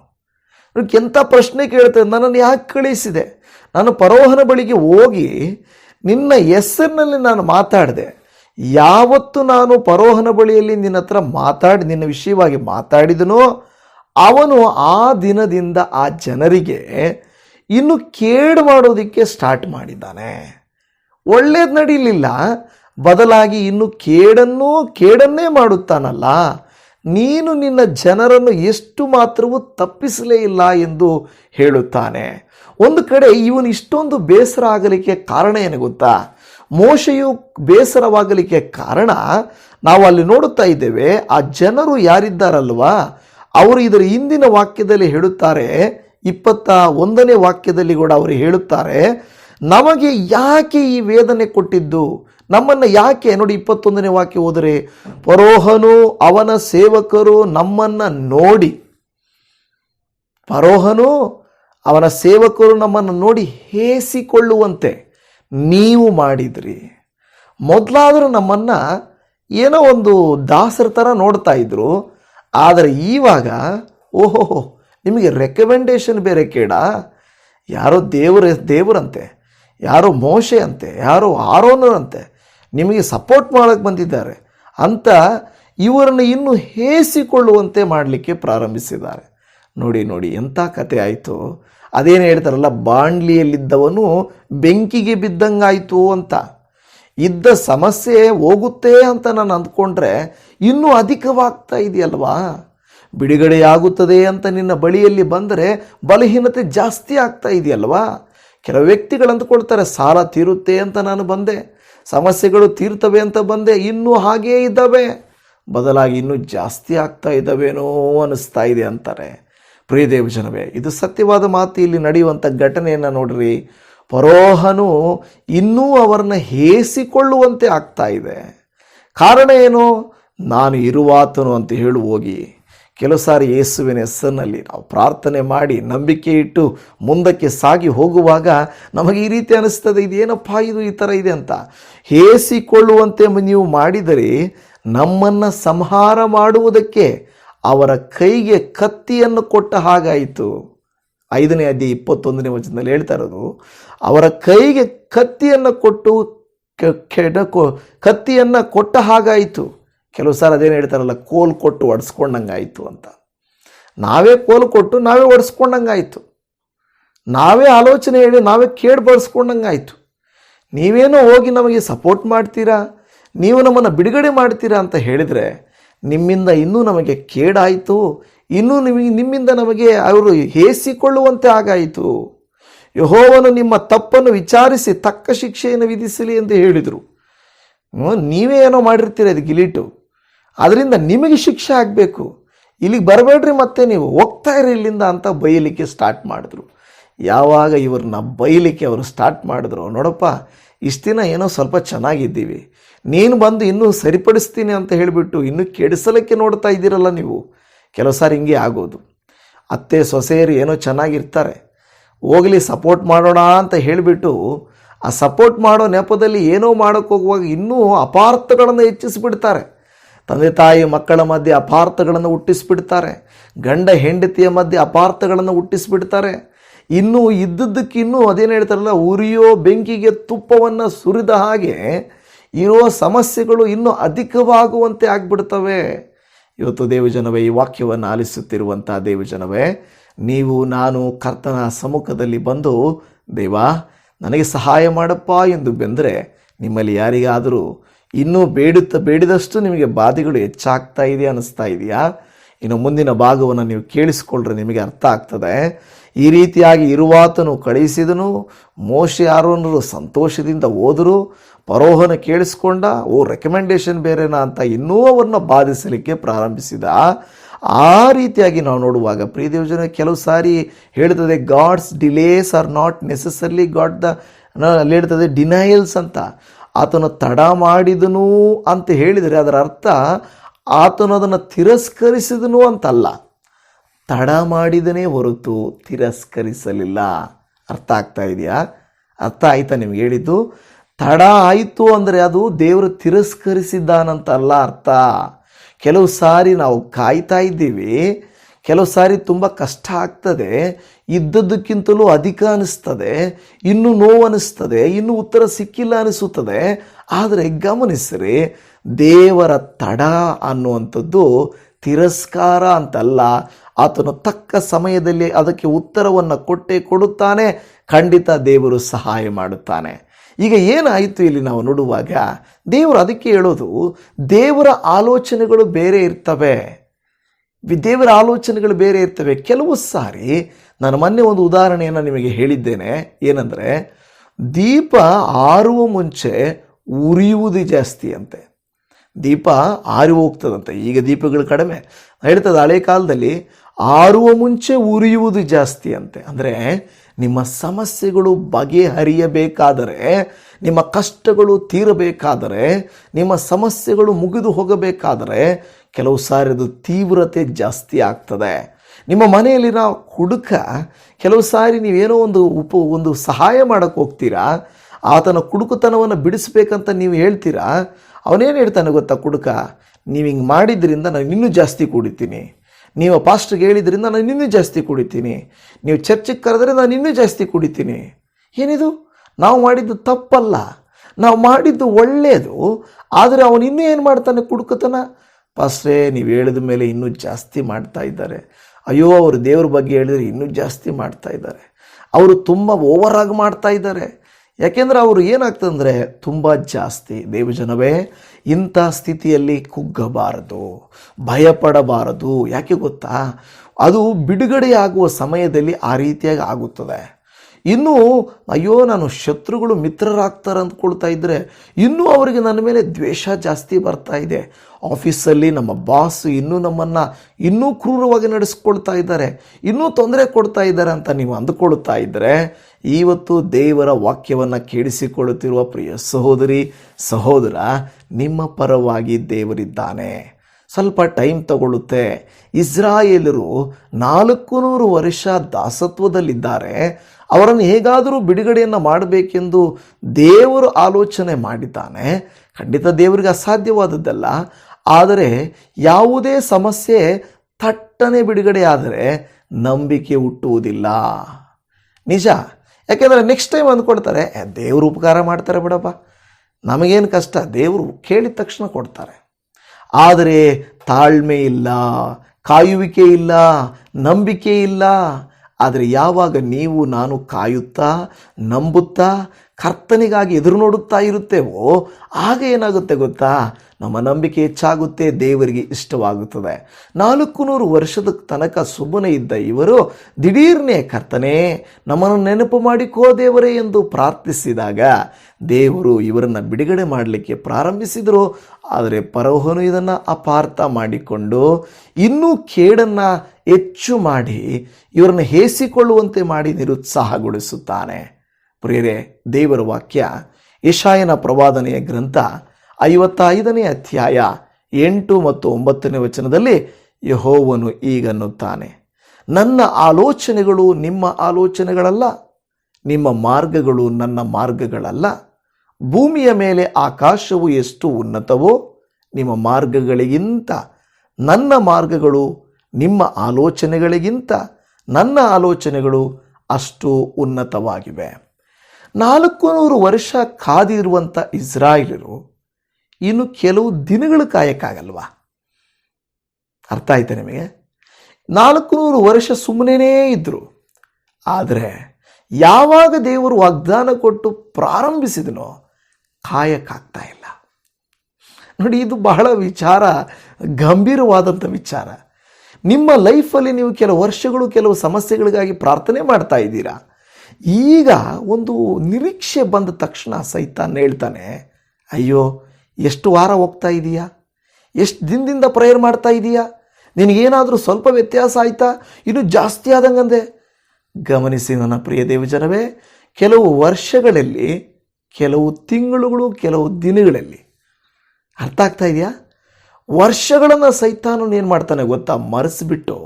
ಎಂಥ ಪ್ರಶ್ನೆ ಕೇಳ್ತದೆ? ನನ್ನನ್ನು ಯಾಕೆ ಕಳಿಸಿದೆ? ನಾನು ಪರೋಹನ ಬಳಿಗೆ ಹೋಗಿ ನಿನ್ನ ಹೆಸರಿನಲ್ಲಿ ನಾನು ಮಾತಾಡಿದೆ. ಯಾವತ್ತು ನಾನು ಪರೋಹನ ಬಳಿಯಲ್ಲಿ ನಿನ್ನ ಹತ್ರ ಮಾತಾಡಿ, ನಿನ್ನ ವಿಷಯವಾಗಿ ಮಾತಾಡಿದನೋ, ಅವನು ಆ ದಿನದಿಂದ ಆ ಜನರಿಗೆ ಇನ್ನು ಕೇಡು ಮಾಡೋದಕ್ಕೆ ಸ್ಟಾರ್ಟ್ ಮಾಡಿದ್ದಾನೆ. ಒಳ್ಳೇದು ನಡೀಲಿಲ್ಲ. ಬದಲಾಗಿ ಇನ್ನು ಕೇಡನ್ನೂ, ಕೇಡನ್ನೇ ಮಾಡುತ್ತಾನಲ್ಲ. ನೀನು ನಿನ್ನ ಜನರನ್ನು ಎಷ್ಟು ಮಾತ್ರವೂ ತಪ್ಪಿಸಲೇ ಇಲ್ಲ ಎಂದು ಹೇಳುತ್ತಾನೆ. ಒಂದು ಕಡೆ ಇವನು ಇಷ್ಟೊಂದು ಬೇಸರ ಆಗಲಿಕ್ಕೆ ಕಾರಣ ಏನು ಗೊತ್ತಾ? ಮೋಶೆಯು ಬೇಸರವಾಗಲಿಕ್ಕೆ ಕಾರಣ ನಾವು ಅಲ್ಲಿ ನೋಡುತ್ತಾ ಇದ್ದೇವೆ, ಆ ಜನರು ಯಾರಿದ್ದಾರಲ್ವಾ? ಅವರು ಇದರ ಹಿಂದಿನ ವಾಕ್ಯದಲ್ಲಿ ಹೇಳುತ್ತಾರೆ, ಇಪ್ಪತ್ತ ಒಂದನೇ ವಾಕ್ಯದಲ್ಲಿ ಕೂಡ ಅವರು ಹೇಳುತ್ತಾರೆ ನಮಗೆ ಯಾಕೆ ಈ ವೇದನೆ ಕೊಟ್ಟಿದ್ದು? ನಮ್ಮನ್ನು ಯಾಕೆ, ನೋಡಿ ಇಪ್ಪತ್ತೊಂದನೇ ವಾಕ್ಯ ಹೋದರೆ ಪರೋಹನು ಅವನ ಸೇವಕರು ನಮ್ಮನ್ನು ನೋಡಿ. ಪರೋಹನು ಅವನ ಸೇವಕರು ನಮ್ಮನ್ನು ನೋಡಿ ಹೇಸಿಕೊಳ್ಳುವಂತೆ ನೀವು ಮಾಡಿದ್ರಿ. ಮೊದಲಾದರೂ ನಮ್ಮನ್ನು ಏನೋ ಒಂದು ದಾಸರ ಥರ ನೋಡ್ತಾ ಇದ್ರು. ಆದರೆ ಈವಾಗ, ಓಹೋಹೋ, ನಿಮಗೆ ರೆಕಮೆಂಡೇಶನ್ ಬೇರೆ ಕೇಡ? ಯಾರೋ ದೇವರ, ದೇವರಂತೆ. ಯಾರೋ ಮೋಶೆ ಅಂತೆ ಯಾರೋ ಆರೋನರಂತೆ ನಿಮಗೆ ಸಪೋರ್ಟ್ ಮಾಡೋಕ್ಕೆ ಬಂದಿದ್ದಾರೆ ಅಂತ ಇವರನ್ನು ಇನ್ನೂ ಹೇಸಿಕೊಳ್ಳುವಂತೆ ಮಾಡಲಿಕ್ಕೆ ಪ್ರಾರಂಭಿಸಿದ್ದಾರೆ. ನೋಡಿ ನೋಡಿ ಎಂಥ ಕತೆ ಆಯಿತು. ಅದೇನು ಹೇಳ್ತಾರಲ್ಲ ಬಾಂಡ್ಲಿಯಲ್ಲಿದ್ದವನು ಬೆಂಕಿಗೆ ಬಿದ್ದಂಗಾಯಿತು ಅಂತ. ಇದ್ದ ಸಮಸ್ಯೆ ಹೋಗುತ್ತೆ ಅಂತ ನಾನು ಅಂದ್ಕೊಂಡ್ರೆ ಇನ್ನೂ ಅಧಿಕವಾಗ್ತಾ ಇದೆಯಲ್ವಾ? ಬಿಡುಗಡೆಯಾಗುತ್ತದೆ ಅಂತ ನಿನ್ನ ಬಳಿಯಲ್ಲಿ ಬಂದರೆ ಬಲಹೀನತೆ ಜಾಸ್ತಿ ಆಗ್ತಾ ಇದೆಯಲ್ವಾ? ಕೆಲವು ವ್ಯಕ್ತಿಗಳು ಅಂದುಕೊಳ್ತಾರೆ ಸಾಲ ತೀರುತ್ತೆ ಅಂತ ನಾನು ಬಂದೆ. ಸಮಸ್ಯೆಗಳು ತೀರ್ತವೆ ಅಂತ ಬಂದೆ. ಇನ್ನೂ ಹಾಗೇ ಇದ್ದಾವೆ. ಬದಲಾಗಿ ಇನ್ನೂ ಜಾಸ್ತಿ ಆಗ್ತಾ ಇದ್ದಾವೇನೋ ಅನ್ನಿಸ್ತಾ ಇದೆ ಅಂತಾರೆ. ಪ್ರಿಯದೇವ ಜನವೇ, ಇದು ಸತ್ಯವಾದ ಮಾತು ಇಲ್ಲಿ ನಡೆಯುವಂಥ ಘಟನೆಯನ್ನು ನೋಡ್ರಿ. ಪರೋಹನು ಇನ್ನೂ ಅವರನ್ನ ಹೇಸಿಕೊಳ್ಳುವಂತೆ ಆಗ್ತಾ ಇದೆ. ಕಾರಣ ಏನು? ನಾನು ಇರುವಾತನು ಅಂತ ಹೇಳಿ ಹೋಗಿ. ಕೆಲವು ಸಾರಿ ಯೇಸುವಿನ ಹೆಸರಿನಲ್ಲಿ ನಾವು ಪ್ರಾರ್ಥನೆ ಮಾಡಿ ನಂಬಿಕೆ ಇಟ್ಟು ಮುಂದಕ್ಕೆ ಸಾಗಿ ಹೋಗುವಾಗ ನಮಗೆ ಈ ರೀತಿ ಅನಿಸ್ತದೆ, ಇದೇನಪ್ಪ ಇದು ಈ ಥರ ಇದೆ ಅಂತ. ಹೇಸಿಕೊಳ್ಳುವಂತೆ ನೀವು ಮಾಡಿದರೆ ನಮ್ಮನ್ನು ಸಂಹಾರ ಮಾಡುವುದಕ್ಕೆ ಅವರ ಕೈಗೆ ಕತ್ತಿಯನ್ನು ಕೊಟ್ಟ ಹಾಗಾಯಿತು. ಐದನೇ ಅಧ್ಯಾಯ ಇಪ್ಪತ್ತೊಂದನೇ ವಚನದಲ್ಲಿ ಹೇಳ್ತಾ ಇರೋದು, ಅವರ ಕೈಗೆ ಕತ್ತಿಯನ್ನು ಕೊಟ್ಟು ಕೆಡ, ಕತ್ತಿಯನ್ನು ಕೊಟ್ಟ ಹಾಗಾಯಿತು. ಕೆಲವು ಸಲ ಅದೇನು ಹೇಳ್ತಾರಲ್ಲ, ಕೋಲ್ ಕೊಟ್ಟು ಒಡಿಸ್ಕೊಂಡಂಗಾಯಿತು ಅಂತ. ನಾವೇ ಕೋಲು ಕೊಟ್ಟು ನಾವೇ ಒಡಿಸ್ಕೊಂಡಂಗಾಯಿತು. ನಾವೇ ಆಲೋಚನೆ ಹೇಳಿ ನಾವೇ ಕೇಳಿ ಬಳಸ್ಕೊಂಡಂಗಾಯಿತು ನೀವೇನೋ ಹೋಗಿ ನಮಗೆ ಸಪೋರ್ಟ್ ಮಾಡ್ತೀರಾ, ನೀವು ನಮ್ಮನ್ನು ಬಿಡುಗಡೆ ಮಾಡ್ತೀರಾ ಅಂತ ಹೇಳಿದರೆ ನಿಮ್ಮಿಂದ ಇನ್ನೂ ನಮಗೆ ಕೇಡಾಯಿತು, ಇನ್ನೂ ನಿಮಗೆ ನಿಮ್ಮಿಂದ ನಮಗೆ ಅವರು ಹೇಸಿಕೊಳ್ಳುವಂತೆ ಆಗಾಯಿತು. ಯಹೋವನು ನಿಮ್ಮ ತಪ್ಪನ್ನು ವಿಚಾರಿಸಿ ತಕ್ಕ ಶಿಕ್ಷೆಯನ್ನು ವಿಧಿಸಲಿ ಎಂದು ಹೇಳಿದರು. ನೀವೇ ಏನೋ ಮಾಡಿರ್ತೀರಿ ಅದು ಗಿಲೀಟು. ಅದರಿಂದ ನಿಮಗೆ ಶಿಕ್ಷೆ ಆಗಬೇಕು. ಇಲ್ಲಿಗೆ ಬರಬೇಡ್ರಿ ಮತ್ತೆ ನೀವು. ಹೋಗ್ತಾ ಇರಿ ಇಲ್ಲಿಂದ ಅಂತ ಬೈಯಲಿಕ್ಕೆ ಸ್ಟಾರ್ಟ್ ಮಾಡಿದ್ರು. ಯಾವಾಗ ಇವ್ರನ್ನ ಬೈಯಲಿಕ್ಕೆ ಅವರು ಸ್ಟಾರ್ಟ್ ಮಾಡಿದ್ರು, ನೋಡಪ್ಪ, ಇಷ್ಟು ದಿನ ಏನೋ ಸ್ವಲ್ಪ ಚೆನ್ನಾಗಿದ್ದೀವಿ. ನೀನು ಬಂದು ಇನ್ನೂ ಸರಿಪಡಿಸ್ತೀನಿ ಅಂತ ಹೇಳಿಬಿಟ್ಟು ಇನ್ನೂ ಕೆಡಿಸಲಿಕ್ಕೆ ನೋಡ್ತಾ ಇದ್ದೀರಲ್ಲ ನೀವು. ಕೆಲವು ಸಾರಿ ಹಿಂಗೆ ಆಗೋದು. ಅತ್ತೆ, ಸೊಸೆಯರು ಏನೋ ಚೆನ್ನಾಗಿರ್ತಾರೆ. ಹೋಗಲಿ ಸಪೋರ್ಟ್ ಮಾಡೋಣ ಅಂತ ಹೇಳಿಬಿಟ್ಟು ಆ ಸಪೋರ್ಟ್ ಮಾಡೋ ನೆಪದಲ್ಲಿ ಏನೋ ಮಾಡೋಕ್ಕೋಗುವಾಗ ಇನ್ನೂ ಅಪಾರ್ಥಗಳನ್ನು ಹೆಚ್ಚಿಸಿಬಿಡ್ತಾರೆ. ತಂದೆ ತಾಯಿ ಮಕ್ಕಳ ಮಧ್ಯೆ ಅಪಾರ್ಥಗಳನ್ನು ಹುಟ್ಟಿಸ್ಬಿಡ್ತಾರೆ. ಗಂಡ ಹೆಂಡತಿಯ ಮಧ್ಯೆ ಅಪಾರ್ಥಗಳನ್ನು ಹುಟ್ಟಿಸ್ಬಿಡ್ತಾರೆ. ಇನ್ನೂ ಇದ್ದದ್ದಕ್ಕಿನ್ನೂ ಅದೇನು ಹೇಳ್ತಾರಲ್ಲ, ಉರಿಯೋ ಬೆಂಕಿಗೆ ತುಪ್ಪವನ್ನು ಸುರಿದ ಹಾಗೆ ಇರೋ ಸಮಸ್ಯೆಗಳು ಇನ್ನೂ ಅಧಿಕವಾಗುವಂತೆ ಆಗ್ಬಿಡ್ತವೆ. ಇವತ್ತು ದೇವಜನವೇ, ಈ ವಾಕ್ಯವನ್ನು ಆಲಿಸುತ್ತಿರುವಂಥ ದೇವಜನವೇ, ನೀವು, ನಾನು, ಕರ್ತನ ಸಮ್ಮುಖದಲ್ಲಿ ಬಂದು, ದೇವಾ, ನನಗೆ ಸಹಾಯ ಮಾಡಪ್ಪ ಎಂದು ಬೆಂದರೆ ನಿಮ್ಮಲ್ಲಿ ಯಾರಿಗಾದರೂ ಇನ್ನೂ ಬೇಡುತ್ತ, ಬೇಡಿದಷ್ಟು ನಿಮಗೆ ಬಾಧೆಗಳು ಹೆಚ್ಚಾಗ್ತಾ ಇದೆ ಅನ್ನಿಸ್ತಾ ಇದೆಯಾ? ಇನ್ನು ಮುಂದಿನ ಭಾಗವನ್ನು ನೀವು ಕೇಳಿಸಿಕೊಳ್ಳ್ರೆ ನಿಮಗೆ ಅರ್ಥ ಆಗ್ತದೆ. ಈ ರೀತಿಯಾಗಿ ಇರುವಾತನು ಕಳಿಸಿದನು ಮೋಶೆ ಆರೋನರು ಸಂತೋಷದಿಂದ ಓದರು ಪರೋಹನ ಕೇಳಿಸ್ಕೊಂಡ, ಓ ರೆಕಮೆಂಡೇಶನ್ ಬೇರೆನಾ ಅಂತ ಇನ್ನೂ ಅವರನ್ನ ಬಾಧಿಸಲಿಕ್ಕೆ ಪ್ರಾರಂಭಿಸಿದ. ಆ ರೀತಿಯಾಗಿ ನಾವು ನೋಡುವಾಗ ಪ್ರಿಯದೇವಜನ ಕೆಲವು ಸಾರಿ ಹೇಳ್ತದೆ God's delays are not necessarily God the ಅಲ್ಲಿ ಹೇಳ್ತದೆ ಡಿನಯಲ್ಸ್ ಅಂತ. ಆತನು ತಡ ಮಾಡಿದನು ಅಂತ ಹೇಳಿದರೆ ಅದರ ಅರ್ಥ ಆತನು ಅದನ್ನು ತಿರಸ್ಕರಿಸಿದನು ಅಂತಲ್ಲ. ತಡ ಮಾಡಿದನೇ ಹೊರತು ತಿರಸ್ಕರಿಸಲಿಲ್ಲ. ಅರ್ಥ ಆಗ್ತಾ ಇದೆಯಾ? ಅರ್ಥ ಆಯಿತಾ ನಿಮ್ಗೆ ಹೇಳಿದ್ದು? ತಡ ಆಯಿತು ಅಂದರೆ ಅದು ದೇವರು ತಿರಸ್ಕರಿಸಿದ್ದಾನಂತಲ್ಲ ಅರ್ಥ. ಕೆಲವು ಸಾರಿ ನಾವು ಕಾಯ್ತಾ ಇದ್ದೀವಿ. ಕೆಲವು ಸಾರಿ ತುಂಬ ಕಷ್ಟ ಆಗ್ತದೆ, ಇದ್ದದ್ದಕ್ಕಿಂತಲೂ ಅಧಿಕ ಅನಿಸ್ತದೆ, ಇನ್ನು ನೋವು ಅನಿಸ್ತದೆ ಇನ್ನು ಉತ್ತರ ಸಿಕ್ಕಿಲ್ಲ ಅನಿಸುತ್ತದೆ. ಆದರೆ ಗಮನಿಸಿರಿ, ದೇವರ ತಡ ಅನ್ನುವಂಥದ್ದು ತಿರಸ್ಕಾರ ಅಂತಲ್ಲ. ಆತನು ತಕ್ಕ ಸಮಯದಲ್ಲಿ ಅದಕ್ಕೆ ಉತ್ತರವನ್ನು ಕೊಟ್ಟೇ ಕೊಡುತ್ತಾನೆ, ಖಂಡಿತ ದೇವರು ಸಹಾಯ ಮಾಡುತ್ತಾನೆ. ಈಗ ಏನಾಯಿತು ಇಲ್ಲಿ ನಾವು ನೋಡುವಾಗ, ದೇವರು ಅದಕ್ಕೆ ಹೇಳೋದು, ದೇವರ ಆಲೋಚನೆಗಳು ಬೇರೆ ಇರ್ತವೆ. ದೇವರ ಆಲೋಚನೆಗಳು ಬೇರೆ ಇರ್ತವೆ. ಕೆಲವು ಸಾರಿ ನಾನು ಮೊನ್ನೆ ಒಂದು ಉದಾಹರಣೆಯನ್ನು ನಿಮಗೆ ಹೇಳಿದ್ದೇನೆ. ಏನಂದರೆ, ದೀಪ ಆರುವ ಮುಂಚೆ ಉರಿಯುವುದು ಜಾಸ್ತಿ ಅಂತೆ. ದೀಪ ಆರಿ ಹೋಗ್ತದಂತೆ. ಈಗ ದೀಪಗಳು ಕಡಿಮೆ. ಹೇಳ್ತದೆ ಹಳೆ ಕಾಲದಲ್ಲಿ ಆರುವ ಮುಂಚೆ ಉರಿಯುವುದು ಜಾಸ್ತಿ ಅಂತೆ. ಅಂದರೆ, ನಿಮ್ಮ ಸಮಸ್ಯೆಗಳು ಬಗೆಹರಿಯಬೇಕಾದರೆ ನಿಮ್ಮ ಕಷ್ಟಗಳು ತೀರಬೇಕಾದರೆ, ನಿಮ್ಮ ಸಮಸ್ಯೆಗಳು ಮುಗಿದು ಹೋಗಬೇಕಾದರೆ ಕೆಲವು ಸಾರಿ ಅದು ತೀವ್ರತೆ ಜಾಸ್ತಿ ಆಗ್ತದೆ. ನಿಮ್ಮ ಮನೆಯಲ್ಲಿನ ಹುಡುಕ ಕೆಲವು ಸಾರಿ ನೀವೇನೋ ಒಂದು ಉಪ, ಒಂದು ಸಹಾಯ ಮಾಡೋಕ್ಕೆ ಹೋಗ್ತೀರಾ? ಆತನ ಕುಡುಕುತನವನ್ನು ಬಿಡಿಸ್ಬೇಕಂತ ನೀವು ಹೇಳ್ತೀರಾ? ಅವನೇನು ಹೇಳ್ತಾನೆ ಗೊತ್ತಾ ಕುಡುಕ? ನೀವು ಹಿಂಗೆ ಮಾಡಿದ್ರಿಂದ ನಾನು ಇನ್ನೂ ಜಾಸ್ತಿ ಕುಡಿತೀನಿ ನೀವು ಪಾಸ್ಟ್ಗೆ ಹೇಳಿದ್ರಿಂದ ನಾನು ಇನ್ನೂ ಜಾಸ್ತಿ ಕುಡಿತೀನಿ ನೀವು ಚರ್ಚಿಗೆ ಕರೆದ್ರೆ ನಾನು ಇನ್ನೂ ಜಾಸ್ತಿ ಕುಡಿತೀನಿ ಏನಿದು? ನಾವು ಮಾಡಿದ್ದು ತಪ್ಪಲ್ಲ. ನಾವು ಮಾಡಿದ್ದು ಒಳ್ಳೆಯದು ಆದರೆ ಅವನು ಇನ್ನೂ ಏನು ಮಾಡ್ತಾನೆ ಕುಡುಕತನ? ಪಾಸ್ಟ್ರೇ, ನೀವು ಹೇಳಿದ ಮೇಲೆ ಇನ್ನೂ ಜಾಸ್ತಿ ಮಾಡ್ತಾ ಇದ್ದಾರೆ. ಅಯ್ಯೋ, ಅವರು ದೇವ್ರ ಬಗ್ಗೆ ಹೇಳಿದರೆ ಇನ್ನೂ ಜಾಸ್ತಿ ಮಾಡ್ತಾ ಇದ್ದಾರೆ. ಅವರು ತುಂಬ ಓವರಾಗಿ ಮಾಡ್ತಾ ಇದ್ದಾರೆ. ಯಾಕೆಂದರೆ ಅವರು ಏನಾಗ್ತಂದರೆ ತುಂಬ ಜಾಸ್ತಿ. ದೇವಜನವೇ ಇಂಥ ಸ್ಥಿತಿಯಲ್ಲಿ ಕುಗ್ಗಬಾರದು, ಭಯಪಡಬಾರದು. ಯಾಕೆ ಗೊತ್ತಾ? ಅದು ಬಿಡುಗಡೆಯಾಗುವ ಸಮಯದಲ್ಲಿ ಆ ರೀತಿಯಾಗಿ ಆಗುತ್ತದೆ. ಇನ್ನೂ, ಅಯ್ಯೋ, ನಾನು ಶತ್ರುಗಳು ಮಿತ್ರರಾಗ್ತಾರೆ ಅಂದ್ಕೊಳ್ತಾ ಇದ್ದರೆ ಇನ್ನೂ ಅವರಿಗೆ ನನ್ನ ಮೇಲೆ ದ್ವೇಷ ಜಾಸ್ತಿ ಬರ್ತಾ ಇದೆ. ಆಫೀಸಲ್ಲಿ ನಮ್ಮ ಬಾಸ್ ಇನ್ನೂ ನಮ್ಮನ್ನು ಇನ್ನೂ ಕ್ರೂರವಾಗಿ ನಡೆಸ್ಕೊಳ್ತಾ ಇದ್ದಾರೆ, ಇನ್ನೂ ತೊಂದರೆ ಕೊಡ್ತಾ ಇದ್ದಾರೆ ಅಂತ ನೀವು ಅಂದುಕೊಳ್ತಾ ಇದ್ದರೆ ಇವತ್ತು ದೇವರ ವಾಕ್ಯವನ್ನು ಕೇಳಿಸಿಕೊಳ್ಳುತ್ತಿರುವ ಪ್ರಿಯ ಸಹೋದರಿ, ಸಹೋದರ, ನಿಮ್ಮ ಪರವಾಗಿ ದೇವರಿದ್ದಾನೆ. ಸ್ವಲ್ಪ ಟೈಮ್ ತಗೊಳ್ಳುತ್ತೆ. ಇಸ್ರಾಯೇಲರು ನಾಲ್ಕು ನೂರು ವರ್ಷ ದಾಸತ್ವದಲ್ಲಿದ್ದಾರೆ. ಅವರನ್ನು ಹೇಗಾದರೂ ಬಿಡುಗಡೆಯನ್ನು ಮಾಡಬೇಕೆಂದು ದೇವರು ಆಲೋಚನೆ ಮಾಡಿದ್ದಾನೆ. ಖಂಡಿತ ದೇವರಿಗೆ ಅಸಾಧ್ಯವಾದದ್ದಲ್ಲ. ಆದರೆ ಯಾವುದೇ ಸಮಸ್ಯೆ ಥಟ್ಟನೆ ಬಿಡುಗಡೆಯಾದರೆ ನಂಬಿಕೆ ಹುಟ್ಟುವುದಿಲ್ಲ. ನಿಜ? ಯಾಕೆಂದರೆ ನೆಕ್ಸ್ಟ್ ಟೈಮ್ ಅಂದ್ಕೊಳ್ತಾರೆ "ಏ, ದೇವರು ಉಪಕಾರ ಮಾಡ್ತಾರೆ ಬಿಡಪ್ಪ. ನಮಗೇನು ಕಷ್ಟ? ದೇವರು ಕೇಳಿದ ತಕ್ಷಣ ಕೊಡ್ತಾರೆ. ಆದರೆ ತಾಳ್ಮೆ ಇಲ್ಲ ಕಾಯುವಿಕೆ ಇಲ್ಲ ನಂಬಿಕೆ ಇಲ್ಲ ಆದರೆ ಯಾವಾಗ ನೀವು ನಾನು ಕಾಯುತ್ತಾ, ನಂಬುತ್ತಾ, ಕರ್ತನಿಗಾಗಿ ಎದುರು ನೋಡುತ್ತಾ ಇರುತ್ತೇವೋ, ಆಗ ಏನಾಗುತ್ತೆ ಗೊತ್ತಾ? ನಮ್ಮ ನಂಬಿಕೆ ಹೆಚ್ಚಾಗುತ್ತೆ, ದೇವರಿಗೆ ಇಷ್ಟವಾಗುತ್ತದೆ. ನಾಲ್ಕು ನೂರು ವರ್ಷದ ತನಕ ಸುಮ್ಮನೆ ಇದ್ದ ಇವರು, ದಿಢೀರ್ನೇ ಕರ್ತನೇ, ನಮ್ಮನ್ನು ನೆನಪು ಮಾಡಿಕೋ ದೇವರೇ ಎಂದು ಪ್ರಾರ್ಥಿಸಿದಾಗ, ದೇವರು ಇವರನ್ನು ಬಿಡುಗಡೆ ಮಾಡಲಿಕ್ಕೆ ಪ್ರಾರಂಭಿಸಿದರು. ಆದರೆ ಪರೋಹನು ಇದನ್ನು ಅಪಾರ್ಥ ಮಾಡಿಕೊಂಡು, ಇನ್ನೂ ಕೇಡನ್ನು ಹೆಚ್ಚು ಮಾಡಿ ಇವರನ್ನು ಹೇಸಿಕೊಳ್ಳುವಂತೆ ಮಾಡಿ ನಿರುತ್ಸಾಹಗೊಳಿಸುತ್ತಾನೆ. ಪ್ರಿಯರೇ, ದೇವರ ವಾಕ್ಯ ಯಶಾಯನ ಪ್ರವಾದನೆಯ ಗ್ರಂಥ ಐವತ್ತೈದನೇ ಅಧ್ಯಾಯ ಎಂಟು ಮತ್ತು ಒಂಬತ್ತನೇ ವಚನದಲ್ಲಿ ಯಹೋವನು ಈಗನ್ನುತ್ತಾನೆ ನನ್ನ ಆಲೋಚನೆಗಳು ನಿಮ್ಮ ಆಲೋಚನೆಗಳಲ್ಲ, ನಿಮ್ಮ ಮಾರ್ಗಗಳು ನನ್ನ ಮಾರ್ಗಗಳಲ್ಲ. ಭೂಮಿಯ ಮೇಲೆ ಆಕಾಶವು ಎಷ್ಟು ಉನ್ನತವೋ, ನಿಮ್ಮ ಮಾರ್ಗಗಳಿಗಿಂತ ನನ್ನ ಮಾರ್ಗಗಳು ನಿಮ್ಮ ಆಲೋಚನೆಗಳಿಗಿಂತ ನನ್ನ ಆಲೋಚನೆಗಳು ಅಷ್ಟು ಉನ್ನತವಾಗಿವೆ. ನಾಲ್ಕು ನೂರು ವರ್ಷ ಕಾದಿರುವಂಥ ಇಸ್ರಾಯೇಲರು ಇನ್ನು ಕೆಲವು ದಿನಗಳು ಕಾಯಕ್ಕಾಗಲ್ವಾ? ಅರ್ಥ ಆಯ್ತಾ ನಿಮಗೆ? ನಾಲ್ಕು ನೂರು ವರ್ಷ ಸುಮ್ಮನೆ ಇದ್ದರು ಆದರೆ ಯಾವಾಗ ದೇವರು ವಾಗ್ದಾನ ಕೊಟ್ಟು ಪ್ರಾರಂಭಿಸಿದನೋ ಕಾಯಕ್ಕಾಗ್ತಾ ಇಲ್ಲ. ನೋಡಿ, ಇದು ಬಹಳ ವಿಚಾರ ಗಂಭೀರವಾದಂಥ ವಿಚಾರ. ನಿಮ್ಮ ಲೈಫಲ್ಲಿ ನೀವು ಕೆಲವು ವರ್ಷಗಳು, ಕೆಲವು ಸಮಸ್ಯೆಗಳಿಗಾಗಿ ಪ್ರಾರ್ಥನೆ ಮಾಡ್ತಾ ಇದ್ದೀರಾ? ಈಗ ಒಂದು ನಿರೀಕ್ಷೆ ಬಂದ ತಕ್ಷಣ ಸೈತಾನ್ ಹೇಳ್ತಾನೆ, ಅಯ್ಯೋ, ಎಷ್ಟು ವಾರ ಹೋಗ್ತಾ ಇದೀಯಾ? ಎಷ್ಟು ದಿನದಿಂದ ಪ್ರೇಯರ್ ಮಾಡ್ತಾ ಇದೀಯಾ? ನಿನಗೇನಾದರೂ ಸ್ವಲ್ಪ ವ್ಯತ್ಯಾಸ ಆಯ್ತಾ? ಇನ್ನು ಜಾಸ್ತಿ ಆದಂಗಂದೆ? ಗಮನಿಸಿ ನನ್ನ ಪ್ರಿಯ ದೇವಜನವೇ, ಕೆಲವು ವರ್ಷಗಳಲ್ಲಿ, ಕೆಲವು ತಿಂಗಳುಗಳು, ಕೆಲವು ದಿನಗಳಲ್ಲಿ ಅರ್ಥ ಆಗ್ತಾ ಇದೆಯಾ? ವರ್ಷಗಳನ್ನು ಸೈತಾನನು ಏನು ಮಾಡ್ತಾನೆ ಗೊತ್ತಾ? ಮರೆಸಿಬಿಟ್ಟು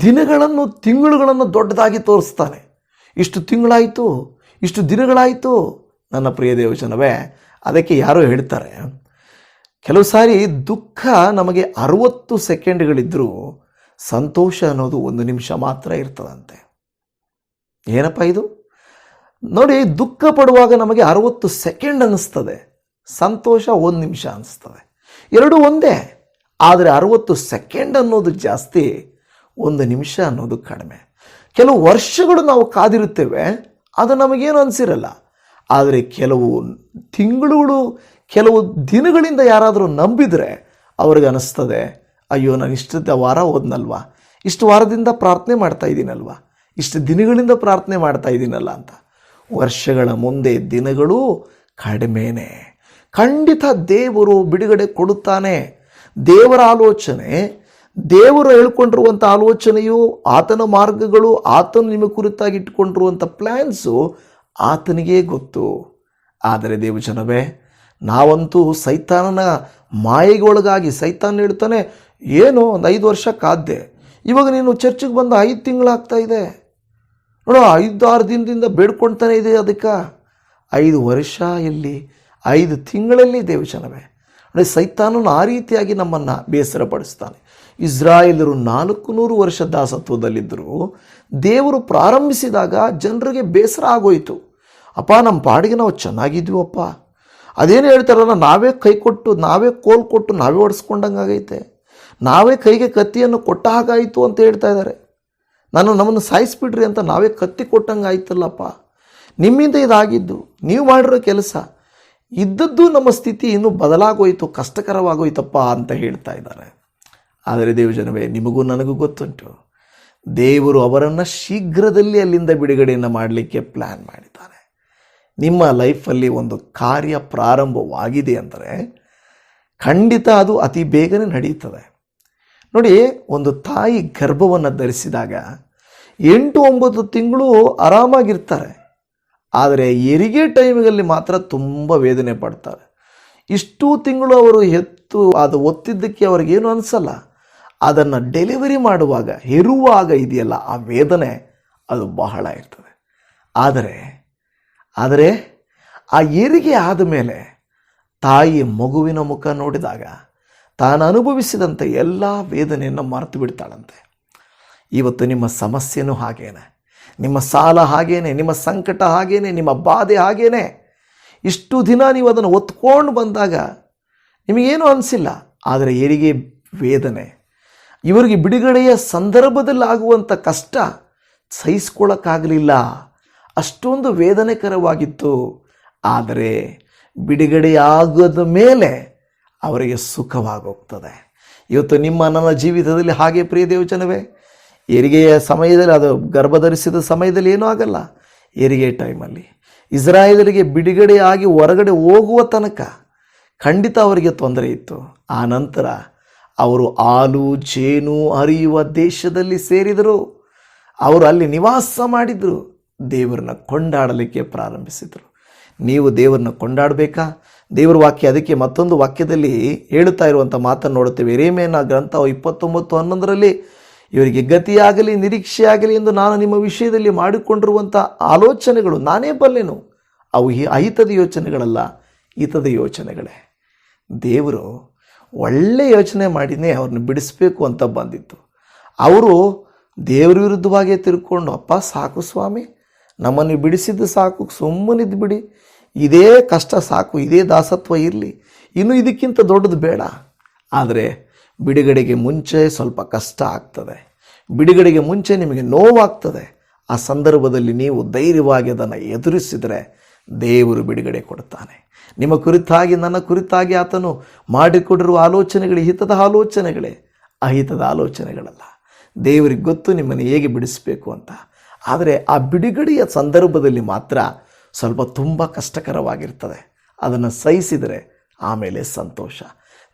ದಿನಗಳನ್ನು, ತಿಂಗಳುಗಳನ್ನು ದೊಡ್ಡದಾಗಿ ತೋರಿಸ್ತಾನೆ. ಇಷ್ಟು ತಿಂಗಳಾಯಿತು, ಇಷ್ಟು ದಿನಗಳಾಯಿತು. ನನ್ನ ಪ್ರಿಯ ದೇವಜನವೇ, ಅದಕ್ಕೆ ಯಾರೋ ಹೇಳ್ತಾರೆ, ಕೆಲವು ಸಾರಿ ದುಃಖ ನಮಗೆ ಅರುವತ್ತು ಸೆಕೆಂಡ್ಗಳಿದ್ದರೂ ಸಂತೋಷ ಅನ್ನೋದು ಒಂದು ನಿಮಿಷ ಮಾತ್ರ ಇರ್ತದಂತೆ. ಏನಪ್ಪ ಇದು? ನೋಡಿ, ದುಃಖ ಪಡುವಾಗ ನಮಗೆ ಅರುವತ್ತು ಸೆಕೆಂಡ್ ಅನ್ನಿಸ್ತದೆ, ಸಂತೋಷ ಒಂದು ನಿಮಿಷ ಅನಿಸ್ತದೆ ಎರಡು ಒಂದೇ. ಆದರೆ ಅರುವತ್ತು ಸೆಕೆಂಡ್ ಅನ್ನೋದು ಜಾಸ್ತಿ, ಒಂದು ನಿಮಿಷ ಅನ್ನೋದು ಕಡಿಮೆ. ಕೆಲವು ವರ್ಷಗಳು ನಾವು ಕಾದಿರುತ್ತೇವೆ, ಅದು ನಮಗೇನು ಅನಿಸಿರಲ್ಲ. ಆದರೆ ಕೆಲವು ತಿಂಗಳುಗಳು, ಕೆಲವು ದಿನಗಳಿಂದ ಯಾರಾದರೂ ನಂಬಿದರೆ ಅವ್ರಿಗೆ ಅನ್ನಿಸ್ತದೆ ಅಯ್ಯೋ, ನಾನು ಇಷ್ಟದ ವಾರ ಹೋದ್ನಲ್ವಾ? ಇಷ್ಟು ವಾರದಿಂದ ಪ್ರಾರ್ಥನೆ ಮಾಡ್ತಾ ಇದ್ದೀನಲ್ವ ಇಷ್ಟು ದಿನಗಳಿಂದ ಪ್ರಾರ್ಥನೆ ಮಾಡ್ತಾ ಇದ್ದೀನಲ್ಲ ಅಂತ. ವರ್ಷಗಳ ಮುಂದೆ ದಿನಗಳು ಕಡಿಮೆನೆ. ಖಂಡಿತ ದೇವರು ಬಿಡುಗಡೆ ಕೊಡುತ್ತಾನೆ. ದೇವರ ಆಲೋಚನೆ, ದೇವರು ಹೇಳ್ಕೊಂಡಿರುವಂಥ ಆಲೋಚನೆಯು ಆತನ ಮಾರ್ಗಗಳು, ಆತನು ನಿಮಗೆ ಕುರಿತಾಗಿ ಇಟ್ಟುಕೊಂಡಿರುವಂಥ ಪ್ಲ್ಯಾನ್ಸು ಆತನಿಗೇ ಗೊತ್ತು. ಆದರೆ ದೇವಜನವೇ, ನಾವಂತೂ ಸೈತಾನನ ಮಾಯೆಗೆ ಒಳಗಾಗಿ, ಸೈತಾನ ಹೇಳ್ತಾನೆ, ಏನು ಒಂದು ಐದು ವರ್ಷ ಕಾದ್ದೆ ಇವಾಗ ನೀನು ಚರ್ಚಿಗೆ ಬಂದು ಐದು ತಿಂಗಳಾಗ್ತಾ ಇದೆ. ನೋಡು ಐದು ಆರು ದಿನದಿಂದ ಬೇಡ್ಕೊಳ್ತಾನೆ ಇದೆ ಅದಕ್ಕೆ. ಐದು ವರ್ಷ ಎಲ್ಲಿ ಐದು ತಿಂಗಳಲ್ಲಿ ದೇವಜನವೇ. ಅಂದರೆ ಸೈತಾನನು ಆ ರೀತಿಯಾಗಿ ನಮ್ಮನ್ನು ಬೇಸರಪಡಿಸ್ತಾನೆ. ಇಸ್ರಾಯೇಲರು ನಾಲ್ಕು ನೂರು ವರ್ಷ ದಾಸತ್ವದಲ್ಲಿದ್ದರು ದೇವರು ಪ್ರಾರಂಭಿಸಿದಾಗ ಜನರಿಗೆ ಬೇಸರ ಆಗೋಯಿತು. ಅಪ್ಪ, ನಮ್ಮ ಪಾಡಿಗೆ ನಾವು ಚೆನ್ನಾಗಿದ್ವಪ್ಪ ಅದೇನು ಹೇಳ್ತಾರಲ್ಲ, ನಾವೇ ಕೈ ಕೊಟ್ಟು, ನಾವೇ ಕೋಲ್ ಕೊಟ್ಟು, ನಾವೇ ಹೊಡೆಸ್ಕೊಂಡಂಗಾಗೈತೆ ನಾವೇ ಕೈಗೆ ಕತ್ತಿಯನ್ನು ಕೊಟ್ಟ ಹಾಗಾಯಿತು ಅಂತ ಹೇಳ್ತಾ ಇದ್ದಾರೆ. ನಾನು ನಮ್ಮನ್ನು ಸಾಯಿಸ್ಬಿಡ್ರಿ ಅಂತ ನಾವೇ ಕತ್ತಿ ಕೊಟ್ಟಂಗೆ ಆಯ್ತಲ್ಲಪ್ಪ. ನಿಮ್ಮಿಂದ ಇದಾಗಿದ್ದು, ನೀವು ಮಾಡಿರೋ ಕೆಲಸ ಇದ್ದದ್ದು ನಮ್ಮ ಸ್ಥಿತಿ ಇನ್ನೂ ಬದಲಾಗೋಯ್ತು, ಕಷ್ಟಕರವಾಗೋಯ್ತಪ್ಪ ಅಂತ ಹೇಳ್ತಾ ಇದ್ದಾರೆ. ಆದರೆ ದೇವಜನವೇ, ನಿಮಗೂ ನನಗೂ ಗೊತ್ತುಂಟು. ದೇವರು ಅವರನ್ನು ಶೀಘ್ರದಲ್ಲಿ ಅಲ್ಲಿಂದ ಬಿಡುಗಡೆಯನ್ನು ಮಾಡಲಿಕ್ಕೆ ಪ್ಲ್ಯಾನ್ ಮಾಡಿದ್ದಾರೆ. ನಿಮ್ಮ ಲೈಫಲ್ಲಿ ಒಂದು ಕಾರ್ಯ ಪ್ರಾರಂಭವಾಗಿದೆ ಅಂದರೆ ಖಂಡಿತ ಅದು ಅತಿ ಬೇಗನೆ ನಡೆಯುತ್ತದೆ ನೋಡಿ, ಒಂದು ತಾಯಿ ಗರ್ಭವನ್ನು ಧರಿಸಿದಾಗ ಎಂಟು ಒಂಬತ್ತು ತಿಂಗಳು ಆರಾಮಾಗಿರ್ತಾರೆ. ಆದರೆ ಹೆರಿಗೆ ಟೈಮಿನಲ್ಲಿ ಮಾತ್ರ ತುಂಬ ವೇದನೆ ಪಡ್ತಾರೆ. ಇಷ್ಟು ತಿಂಗಳು ಅವರು ಹೆತ್ತು ಅದು ಒತ್ತಿದ್ದಕ್ಕೆ ಅವ್ರಿಗೇನು ಅನಿಸಲ್ಲ. ಅದನ್ನು ಡೆಲಿವರಿ ಮಾಡುವಾಗ ಹೆರುವಾಗ ಇದೆಯಲ್ಲ, ಆ ವೇದನೆ ಅದು ಬಹಳ ಇರ್ತದೆ. ಆದರೆ ಆದರೆ ಆ ಹೆರಿಗೆ ಆದ ಮೇಲೆ ತಾಯಿ ಮಗುವಿನ ಮುಖ ನೋಡಿದಾಗ ತಾನು ಅನುಭವಿಸಿದಂಥ ಎಲ್ಲ ವೇದನೆಯನ್ನು ಮರೆತು ಬಿಡ್ತಾಳಂತೆ. ಇವತ್ತು ನಿಮ್ಮ ಸಮಸ್ಯೆನೂ ಹಾಗೇನೆ. ನಿಮ್ಮ ಸಾಲ ಹಾಗೇನೆ, ನಿಮ್ಮ ಸಂಕಟ ಹಾಗೇನೆ, ನಿಮ್ಮ ಬಾಧೆ ಹಾಗೇನೆ. ಇಷ್ಟು ದಿನ ನೀವು ಅದನ್ನು ಒತ್ಕೊಂಡು ಬಂದಾಗ ನಿಮಗೇನು ಅನಿಸಿಲ್ಲ. ಆದರೆ ಹೆರಿಗೆ ವೇದನೆ, ಇವರಿಗೆ ಬಿಡುಗಡೆಯ ಸಂದರ್ಭದಲ್ಲಿ ಆಗುವಂಥ ಕಷ್ಟ ಸಹಿಸ್ಕೊಳ್ಳೋಕ್ಕಾಗಲಿಲ್ಲ. ಅಷ್ಟೊಂದು ವೇದನೆಕರವಾಗಿತ್ತು. ಆದರೆ ಬಿಡುಗಡೆಯಾಗದ ಮೇಲೆ ಅವರಿಗೆ ಸುಖವಾಗೋಗ್ತದೆ. ಇವತ್ತು ನಿಮ್ಮ, ನನ್ನ ಜೀವಿತದಲ್ಲಿ ಹಾಗೆ ಪ್ರಿಯ ದೇವಚನವೇ ಹೆರಿಗೆಯ ಸಮಯದಲ್ಲಿ ಅದು ಗರ್ಭಧರಿಸಿದ ಸಮಯದಲ್ಲಿ ಏನೂ ಆಗಲ್ಲ. ಹೆರಿಗೆ ಟೈಮಲ್ಲಿ. ಇಸ್ರಾಯೇಲರಿಗೆ ಬಿಡುಗಡೆಯಾಗಿ ಹೊರಗಡೆ ಹೋಗುವ ತನಕ ಖಂಡಿತ ಅವರಿಗೆ ತೊಂದರೆ ಇತ್ತು. ಆ ನಂತರ ಅವರು ಹಾಲು, ಜೇನು ಹರಿಯುವ ದೇಶದಲ್ಲಿ ಸೇರಿದರು. ಅವರು ಅಲ್ಲಿ ನಿವಾಸ ಮಾಡಿದರು. ದೇವರನ್ನ ಕೊಂಡಾಡಲಿಕ್ಕೆ ಪ್ರಾರಂಭಿಸಿದರು. ನೀವು ದೇವರನ್ನ ಕೊಂಡಾಡಬೇಕಾ? ದೇವರ ವಾಕ್ಯ ಅದಕ್ಕೆ ಮತ್ತೊಂದು ವಾಕ್ಯದಲ್ಲಿ ಹೇಳುತ್ತಾ ಇರುವಂಥ ಮಾತನ್ನು ನೋಡುತ್ತೇವೆ. ರೇಮೇನ ಗ್ರಂಥ ಇಪ್ಪತ್ತೊಂಬತ್ತು ಹನ್ನೊಂದರಲ್ಲಿ ಇವರಿಗೆ ಗತಿಯಾಗಲಿ, ನಿರೀಕ್ಷೆಯಾಗಲಿ ಎಂದು ನಾನು ನಿಮ್ಮ ವಿಷಯದಲ್ಲಿ ಮಾಡಿಕೊಂಡಿರುವಂಥ ಆಲೋಚನೆಗಳು ನಾನೇ ಬಲ್ಲೆನು. ಅವು ಈ ಅಹಿತದ ಯೋಚನೆಗಳಲ್ಲ, ಹಿತದ ಯೋಚನೆಗಳೇ. ದೇವರು ಒಳ್ಳೆ ಯೋಚನೆ ಮಾಡಿನೇ ಅವ್ರನ್ನ ಬಿಡಿಸ್ಬೇಕು ಅಂತ ಬಂದಿತ್ತು. ಅವರು ದೇವರ ವಿರುದ್ಧವಾಗೇ ತಿರ್ಕೊಂಡು, ಅಪ್ಪ, ಸಾಕು ಸ್ವಾಮಿ, ನಮ್ಮನ್ನು ಬಿಡಿಸಿದ್ದು ಸಾಕು ಸುಮ್ಮನಿದ್ದು ಬಿಡಿ ಇದೇ ಕಷ್ಟ ಸಾಕು, ಇದೇ ದಾಸತ್ವ ಇರಲಿ. ಇನ್ನು ಇದಕ್ಕಿಂತ ದೊಡ್ಡದು ಬೇಡ. ಆದರೆ ಬಿಡುಗಡೆಗೆ ಮುಂಚೆ ಸ್ವಲ್ಪ ಕಷ್ಟ ಆಗ್ತದೆ. ಬಿಡುಗಡೆಗೆ ಮುಂಚೆ ನಿಮಗೆ ನೋವಾಗ್ತದೆ. ಆ ಸಂದರ್ಭದಲ್ಲಿ ನೀವು ಧೈರ್ಯವಾಗಿ ಅದನ್ನು ಎದುರಿಸಿದರೆ ದೇವರು ಬಿಡುಗಡೆ ಕೊಡ್ತಾನೆ ನಿಮ್ಮ ಕುರಿತಾಗಿ, ನನ್ನ ಕುರಿತಾಗಿ ಆತನು ಮಾಡಿಕೊಡಿರುವ ಆಲೋಚನೆಗಳು ಹಿತದ ಆಲೋಚನೆಗಳೇ ಅಹಿತದ ಆಲೋಚನೆಗಳಲ್ಲ. ದೇವರಿಗೆ ಗೊತ್ತು ನಿಮ್ಮನ್ನು ಹೇಗೆ ಬಿಡಿಸಬೇಕು ಅಂತ. ಆದರೆ ಆ ಬಿಡುಗಡೆಯ ಸಂದರ್ಭದಲ್ಲಿ ಮಾತ್ರ ಸ್ವಲ್ಪ ತುಂಬ ಕಷ್ಟಕರವಾಗಿರ್ತದೆ. ಅದನ್ನು ಸಹಿಸಿದರೆ ಆಮೇಲೆ ಸಂತೋಷ.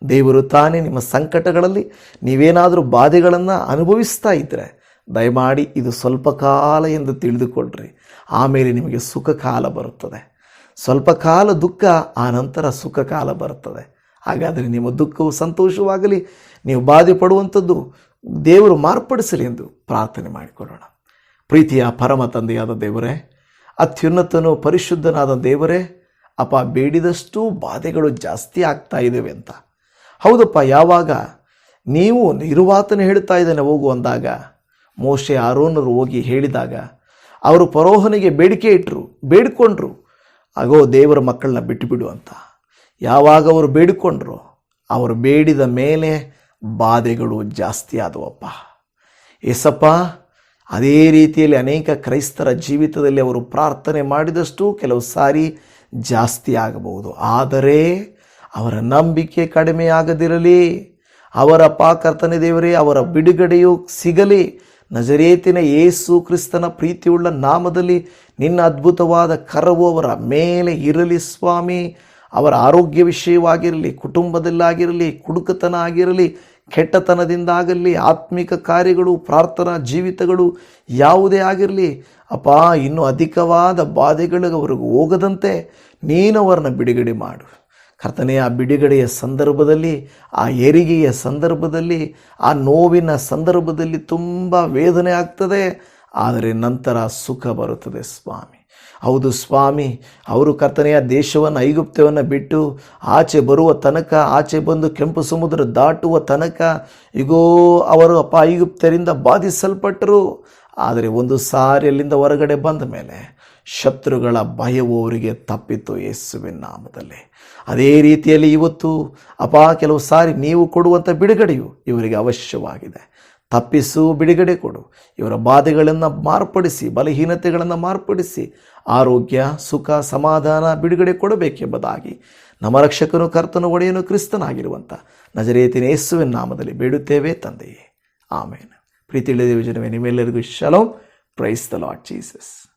ದೇವರು ತಾನೇ ನಿಮ್ಮ ಸಂಕಟಗಳಲ್ಲಿ ನೀವೇನಾದರೂ ಬಾಧೆಗಳನ್ನು ಅನುಭವಿಸ್ತಾ ಇದ್ದರೆ ದಯಮಾಡಿ ಇದು ಸ್ವಲ್ಪ ಕಾಲ ಎಂದು ತಿಳಿದುಕೊಳ್ಳ್ರಿ ಆಮೇಲೆ ನಿಮಗೆ ಸುಖ ಕಾಲ ಬರುತ್ತದೆ. ಸ್ವಲ್ಪ ಕಾಲ ದುಃಖ, ಆ ನಂತರ ಸುಖ ಕಾಲ ಬರುತ್ತದೆ. ಹಾಗಾದರೆ ನಿಮ್ಮ ದುಃಖವು ಸಂತೋಷವಾಗಲಿ, ನೀವು ಬಾಧೆ ಪಡುವಂಥದ್ದು ದೇವರು ಮಾರ್ಪಡಿಸಲಿ ಎಂದು ಪ್ರಾರ್ಥನೆ ಮಾಡಿಕೊಳ್ಳೋಣ. ಪ್ರೀತಿಯ ಪರಮ ತಂದೆಯಾದ ದೇವರೇ, ಅತ್ಯುನ್ನತನು ಪರಿಶುದ್ಧನಾದ ದೇವರೇ, ಅಪ ಬೇಡಿದಷ್ಟು ಬಾಧೆಗಳು ಜಾಸ್ತಿ ಆಗ್ತಾ ಇದ್ದಾವೆ ಅಂತ ಹೌದಪ್ಪ, ಯಾವಾಗ? ನೀವು ಇರುವಾತನ ಹೇಳ್ತಾ ಇದ್ದಾನೆ, ಹೋಗು ಅಂದಾಗ. ಮೋಶೆ ಆರೋನರು ಹೋಗಿ ಹೇಳಿದಾಗ, ಅವರು ಪರೋಹನಿಗೆ ಬೇಡಿಕೆ ಇಟ್ಟರು ಬೇಡಿಕೊಂಡ್ರು. ಆಗೋ ದೇವರ ಮಕ್ಕಳನ್ನ ಬಿಟ್ಟುಬಿಡು ಅಂತ. ಯಾವಾಗ ಅವರು ಬೇಡಿಕೊಂಡ್ರು? ಅವರು ಬೇಡಿದ ಮೇಲೆ ಬಾಧೆಗಳು ಜಾಸ್ತಿ ಆದವಪ್ಪ. ಎಸಪ್ಪ ಅದೇ ರೀತಿಯಲ್ಲಿ ಅನೇಕ ಕ್ರೈಸ್ತರ ಜೀವಿತದಲ್ಲಿ ಅವರು ಪ್ರಾರ್ಥನೆ ಮಾಡಿದಷ್ಟು ಕೆಲವು ಸಾರಿ ಜಾಸ್ತಿ ಆಗಬಹುದು. ಆದರೆ ಅವರ ನಂಬಿಕೆ ಕಡಿಮೆಯಾಗದಿರಲಿ. ಅವರ ಪಾಕರ್ತನೆ ದೇವರೇ, ಅವರ ಬಿಡುಗಡೆಯು ಸಿಗಲಿ. ನಜರೇತಿನ ಯೇಸು ಕ್ರಿಸ್ತನ ಪ್ರೀತಿಯುಳ್ಳ ನಾಮದಲ್ಲಿ ನಿನ್ನ ಅದ್ಭುತವಾದ ಕರವು ಅವರ ಮೇಲೆ ಇರಲಿ ಸ್ವಾಮಿ. ಅವರ ಆರೋಗ್ಯ ವಿಷಯವಾಗಿರಲಿ, ಕುಟುಂಬದಲ್ಲಾಗಿರಲಿ ಕುಡುಕತನ ಆಗಿರಲಿ ಕೆಟ್ಟತನದಿಂದಾಗಲಿ, ಆತ್ಮಿಕ ಕಾರ್ಯಗಳು, ಪ್ರಾರ್ಥನಾ ಜೀವಿತಗಳು ಯಾವುದೇ ಆಗಿರಲಿ. ಅಪ್ಪ ಇನ್ನೂ ಅಧಿಕವಾದ ಬಾಧೆಗಳಿಗೆ ಅವ್ರಿಗೆ ಹೋಗದಂತೆ ನೀನು ಅವರನ್ನ ಬಿಡುಗಡೆ ಮಾಡು. ಕರ್ತನೆ ಆ ಬಿಡುಗಡೆಯ ಸಂದರ್ಭದಲ್ಲಿ, ಆ ಹೆರಿಗೆಯ ಸಂದರ್ಭದಲ್ಲಿ, ಆ ನೋವಿನ ಸಂದರ್ಭದಲ್ಲಿ ತುಂಬ ವೇದನೆ ಆಗ್ತದೆ. ಆದರೆ ನಂತರ ಸುಖ ಬರುತ್ತದೆ ಸ್ವಾಮಿ. ಹೌದು ಸ್ವಾಮಿ, ಅವರು ಕರ್ತನೆಯ ದೇಶವನ್ನು ಐಗುಪ್ತವನ್ನು ಬಿಟ್ಟು ಆಚೆ ಬರುವ ತನಕ, ಆಚೆ ಬಂದು ಕೆಂಪು ಸಮುದ್ರ ದಾಟುವ ತನಕ ಈಗೋ ಅವರು ಅಪ್ಪ ಐಗುಪ್ತರಿಂದ ಬಾಧಿಸಲ್ಪಟ್ಟರು. ಆದರೆ ಒಂದು ಸಾರಿ ಅಲ್ಲಿಂದ ಹೊರಗಡೆ ಬಂದ ಮೇಲೆ ಶತ್ರುಗಳ ಭಯವು ಅವರಿಗೆ ತಪ್ಪಿತು ಯೇಸುವಿನ ನಾಮದಲ್ಲಿ. ಅದೇ ರೀತಿಯಲ್ಲಿ ಇವತ್ತು ಅಪ, ಕೆಲವು ಸಾರಿ ನೀವು ಕೊಡುವಂಥ ಬಿಡುಗಡೆಯು ಇವರಿಗೆ ಅವಶ್ಯವಾಗಿದೆ. ತಪ್ಪಿಸು, ಬಿಡುಗಡೆ ಕೊಡು. ಇವರ ಬಾಧೆಗಳನ್ನು ಮಾರ್ಪಡಿಸಿ, ಬಲಹೀನತೆಗಳನ್ನು ಮಾರ್ಪಡಿಸಿ, ಆರೋಗ್ಯ, ಸುಖ, ಸಮಾಧಾನ, ಬಿಡುಗಡೆ ಕೊಡಬೇಕೆಂಬುದಾಗಿ ನಮ್ಮ ರಕ್ಷಕನು, ಕರ್ತನು, ಒಡೆಯನು ಕ್ರಿಸ್ತನಾಗಿರುವಂಥ ನಜರೇತಿನ ಯೇಸುವಿನ ನಾಮದಲ್ಲಿ ಬೇಡುತ್ತೇವೆ ತಂದೆಯೇ. ಆಮೇಲೆ ಪ್ರೀತಿ ಇಳಿದ ಯೋಜನೆ ನಿಮ್ಮೆಲ್ಲರಿಗೂ shalom. Praise the Lord Jesus.